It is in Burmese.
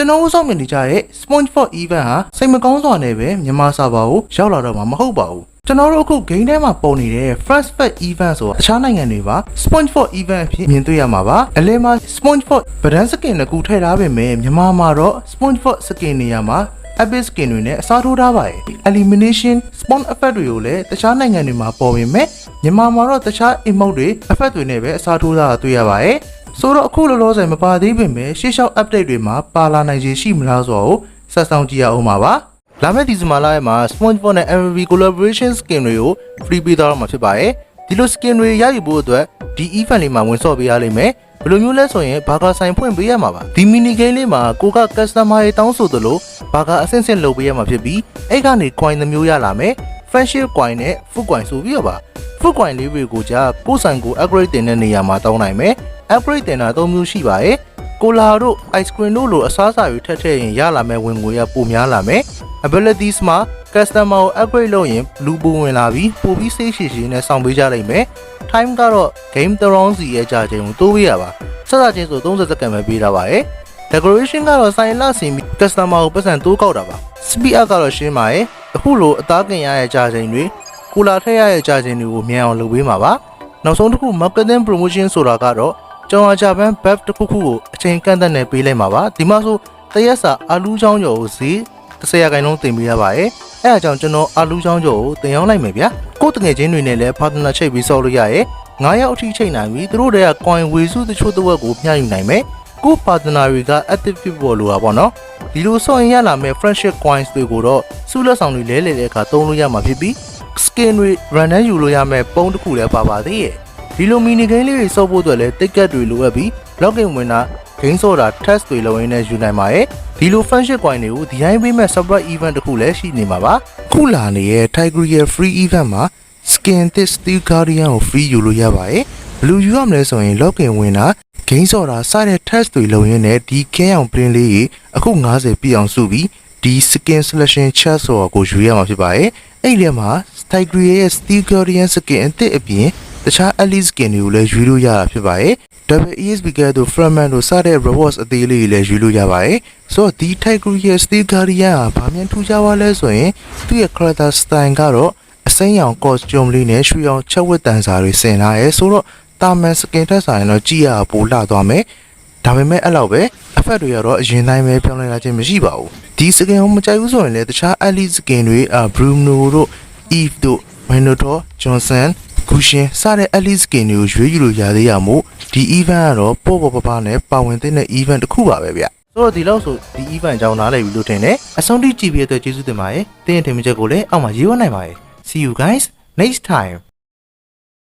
ကျွန်တော်တို့စောင့်မြင်နေကြတဲ့ SpongeBob event ဟာစိတ်မကောင်းစွာနဲ့ပဲမြန်မာစာပါကိုရောက်လာတော့မှာမဟုတ်ပါဘူးကျွန်တော်တို့အခု game ထဲမှာပုံနေတဲ့ First Fat Event ဆိုတာအခြားနိုင်ငံတွေပါ SpongeBob Event အဖြစ်မြင်တွေ့ရမှာပါအလဲမှာ SpongeBob ဗဒန်းစကင်တစ်ခုထည့်ထားပေမဲ့မြန်မာမှာတော့ SpongeBob စကင်နေရာမှာ Abyss skin တွေနဲ့အစားထိုးထားပါတယ် elimination spawn effect တွေကိုလည်းတခြားနိုင်ငံတွေမှာပေါ်ပေမဲ့မြန်မာမှာတော့တခြား emote တွေ effect တွေနဲ့ပဲအစားထိုးထားတာတွေ့ရပါတယ် ဆိုတော့အခုလောလောဆယ်မပါသေးပေမဲ့ရှေ့လျှောက် update တွေမှာပါလာနိုင်ခြေရှိမလားဆိုတော့ဆက်ဆောင်ကြည့်ရအောင်ပါပါလာမယ့်ဒီဇင်ဘာလရဲ့မှာ SpongeBob နဲ့ MV collaboration skin တွေကို free ပေးသွားတော့မှာဖြစ်ပါတယ်ဒီလို skin တွေရယူဖို့အတွက်ဒီ event လေးမှာဝင်ဆော့ပေးရလိမ့်မယ်ဘယ်လိုမျိုးလဲဆိုရင်ဘာကာဆိုင်ဖွင့်ပေးရမှာပါဒီ mini game လေးမှာကိုက customer တွေတောင်းဆိုသလိုဘာကာအဆင့်ဆင့်လုပ်ပေးရမှာဖြစ်ပြီးအဲ့ကနေ coin တစ်မျိုးရလာမယ် friendship coin နဲ့ food coin ဆိုပြီးတော့ပါ food coin လေးတွေကိုကြာကိုယ်ဆိုင်ကို upgrade တင်တဲ့နေရာမှာတောင်းနိုင်မယ် upgrade တင်တာ၃မျိုးရှိပါတယ်ကိုလာတို့ ice cream တို့လိုအစားအစာတွေထက်ထည့်ရင်ရလာမယ့်ဝင်ငွေရပိုများလာမယ် abilities မှာ customer ကို upgrade လုပ်ရင်လူပူဝင်လာပြီးပိုပြီးစိတ်ရှိရှိနဲ့ဆောင်ပေးကြလိမ့်မယ် time ကတော့ game တစ် round စီရဲ့ကြာချိန်ကိုတိုးပေးရပါဆက်စားချင်းဆို30စက္ကန့်ပဲပေးထားပါတယ် decoration ကတော့ဆိုင်လဆင်ပြီး customer ကိုပတ်စံတိုးကောက်တာပါ speed up ကတော့ရှင်းပါရဲ့အခုလိုအသားကင်ရရဲ့ကြာချိန်တွေကိုလာထည့်ရရဲ့ကြာချိန်တွေကိုမြန်အောင်လုပ်ပေးမှာပါနောက်ဆုံးတစ်ခု marketing promotion ဆိုတာကတော့ ကျောင်းအားကြပန်း buff တစ်ခုခုကိုအချိန်ကန့်သက်နေပေးလိုက်မှာပါဒီမှာဆိုတရက်စာအာလူးချောင်းကျော်ကိုဈေး30ရာခိုင်နှုန်းတင်ပေးရပါရဲ့အဲအကြောင်းကျွန်တော်အာလူးချောင်းကျော်ကိုတင်ရောက်လိုက်မယ်ဗျာကိုယ်တငယ်ချင်းတွေနဲ့လည်း partner ချိတ်ပြီးဆော့လို့ရရဲ့9ရောက်အထိချိန်နိုင်ပြီသူတို့တွေက coin ဝေစုတချို့တစ်ဝက်ကိုမျှယူနိုင်မယ်ကို partner တွေက active ဖြစ်ပေါ်လို့ပါပေါ့နော်ဒီလိုဆော့ရင်ရလာမယ့် friendship coins တွေကိုတော့စုလက်ဆောင်တွေလဲလှယ်တဲ့အခါသုံးလို့ရမှာဖြစ်ပြီး skin တွေ run နဲ့ယူလို့ရမယ့်ပုံတစ်ခုလည်းပါပါသေးရဲ့ ဒီလို mini game လေးတွေစော့ဖို့အတွက်လည်း ticket တွေလိုအပ်ပြီး login ဝင်တာ game ဆော့တာ test တွေလုပ်ရင်းနဲ့ယူနိုင်ပါရဲ့ဒီလို friendship coin တွေကိုဒီတိုင်းပေးမဲ့ surprise event တစ်ခုလည်းရှိနေမှာပါခုလာနေတဲ့ Tiger Year free event မှာ skin this steel guardian ကို free ယူလို့ရပါရဲ့ဘယ်လိုယူရမလဲဆိုရင် login ဝင်တာ game ဆော့တာစတဲ့ test တွေလုပ်ရင်းနဲ့ဒီခဲအောင် print လေးကြီးအခု90ပြည့်အောင်စုပြီးဒီ skin selection chat ဆိုတာကိုယူရမှာဖြစ်ပါတယ်အဲ့ဒီထဲမှာ Tiger Year ရဲ့ steel guardian skin အသစ်အပြင် တခြား elite skin တွေကိုလည်းယူလို့ရတာဖြစ်ပါတယ် double ESP ကဲတို့ fragment တို့စတဲ့ rewards အသေးလေးတွေလည်းယူလို့ရပါတယ်ဆိုတော့ဒီ Tiger Year steel guardian ကဘာမှထူးခြားပါလဲဆိုရင်သူ့ရဲ့ character style ကတော့အစိမ်းရောင် costume လေးနဲ့ရွှေရောင်ချက်ဝတ်တန်စာတွေဆင်လာရဲဆိုတော့တာမန် skin ထက်ဆိုင်တော့ကြည့်ရပိုလှသွားမယ်ဒါပေမဲ့အဲ့လောက်ပဲအဖက်တွေကတော့အရင်တိုင်းပဲပြောင်းလဲလာခြင်းမရှိပါဘူးဒီ skin ကိုမကြိုက်ဘူးဆိုရင်လည်းတခြား elite skin တွေအာ Bruno တို့ Eve တို့ Minotaur Johnson ဂူရှင်စတဲ့ elite skin တွေကိုရွေးယူလို့ရသေးရမို့ဒီ event ကတော့ပေါ့ပေါ့ပပနဲ့ပါဝင်တဲ့ event တစ်ခုပါပဲဗျဆိုတော့ဒီလောက်ဆိုဒီ event အကြောင်းနားလည်ပြီလို့ထင်တယ်အဆုံးထိကြည့်ပြီးတဲ့အတွက်ကျေးဇူးတင်ပါတယ်တင်းရင်ထင်မြင်ချက်ကိုလည်းအောက်မှာရေးဝနိုင်ပါတယ် see you guys next time